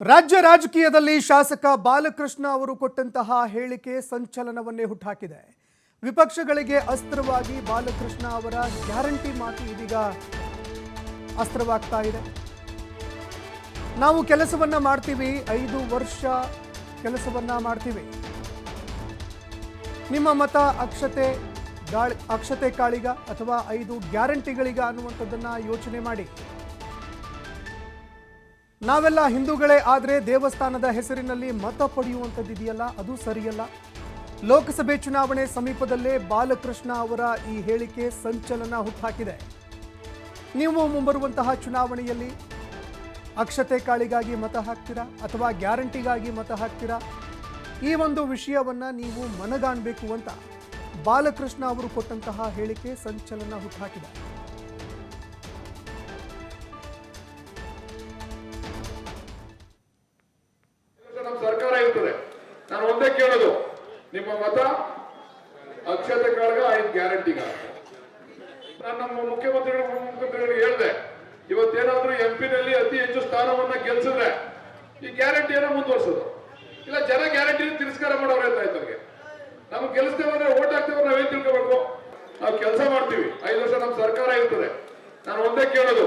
ರಾಜ್ಯ ರಾಜಕೀಯದಲ್ಲಿ ಶಾಸಕ ಬಾಲಕೃಷ್ಣ ಅವರು ಕೊಟ್ಟಂತಹ ಹೇಳಿಕೆ ಸಂಚಲನವನ್ನೇ ಹುಟ್ಟಾಕಿದೆ ವಿಪಕ್ಷಗಳಿಗೆ ಅಸ್ತ್ರವಾಗಿ ಬಾಲಕೃಷ್ಣ ಅವರ ಗ್ಯಾರಂಟಿ ಮಾತು ಇದೀಗ ಅಸ್ತ್ರವಾಗ್ತಾ ಇದೆ. ನಾವು ಕೆಲಸವನ್ನ ಮಾಡ್ತೀವಿ, ಐದು ವರ್ಷ ಕೆಲಸವನ್ನ ಮಾಡ್ತೀವಿ. ನಿಮ್ಮ ಮತ ಅಕ್ಷತೆ ಗಾಳಿ, ಅಕ್ಷತೆ ಕಾಳಿಗ ಅಥವಾ ಐದು ಗ್ಯಾರಂಟಿಗಳಿಗ ಅನ್ನುವಂಥದ್ದನ್ನ ಯೋಚನೆ ಮಾಡಿ. ನಾವೆಲ್ಲ ಹಿಂದೂಗಳೇ ಆದರೆ ದೇವಸ್ಥಾನದ ಹೆಸರಿನಲ್ಲಿ ಮತ ಪಡೆಯುವಂಥದ್ದಿದೆಯಲ್ಲ? ಅದು ಸರಿಯಲ್ಲ. ಲೋಕಸಭೆ ಚುನಾವಣೆ ಸಮೀಪದಲ್ಲೇ ಬಾಲಕೃಷ್ಣ ಅವರ ಈ ಹೇಳಿಕೆ ಸಂಚಲನ ಹುಟ್ಟಾಕಿದೆ ನೀವು ಮುಂಬರುವಂತಹ ಚುನಾವಣೆಯಲ್ಲಿ ಅಕ್ಷತೆ ಕಾಳಿಗಾಗಿ ಮತ ಹಾಕ್ತೀರಾ ಅಥವಾ ಗ್ಯಾರಂಟಿಗಾಗಿ ಮತ ಹಾಕ್ತೀರಾ? ಈ ಒಂದು ವಿಷಯವನ್ನು ನೀವು ಮನಗಾಣಬೇಕು ಅಂತ ಬಾಲಕೃಷ್ಣ ಅವರು ಕೊಟ್ಟಂತಹ ಹೇಳಿಕೆ ಸಂಚಲನ ಹುಟ್ಟುಹಾಕಿದೆ ನಿಮ್ಮ ಮತ ಅಕ್ಷತೆ ಕಾಳಗ ಐದು ಗ್ಯಾರಂಟಿಗ ನಾನು ನಮ್ಮ ಮುಖ್ಯಮಂತ್ರಿಗಳು ಮುಖ್ಯಮಂತ್ರಿಗಳಿಗೆ ಹೇಳಿದೆ, ಇವತ್ತೇನಾದ್ರೂ ಎಂ ಪಿನಲ್ಲಿ ಅತಿ ಹೆಚ್ಚು ಸ್ಥಾನವನ್ನ ಗೆಲ್ಸಿದ್ರೆ ಈ ಗ್ಯಾರಂಟಿಯನ್ನ ಮುಂದುವರ್ಸೋದು. ಇಲ್ಲ, ಜನ ಗ್ಯಾರಂಟಿ ತಿರಸ್ಕಾರ ಮಾಡೋರು ಅಂತ ಆಯ್ತವ್ರಿಗೆ ನಮ್ಗೆ? ಗೆಲ್ಲಿಸ್ತೇವೆ ಅಂದ್ರೆ ಓಟ್ ಹಾಕ್ತೇವೆ ನಾವೇನ್ ತಿಳ್ಕೋಬೇಕು? ನಾವು ಕೆಲಸ ಮಾಡ್ತೀವಿ. ಐದು ವರ್ಷ ನಮ್ಮ ಸರ್ಕಾರ ಇರ್ತದೆ. ನಾನು ಒಂದೇ ಕೇಳೋದು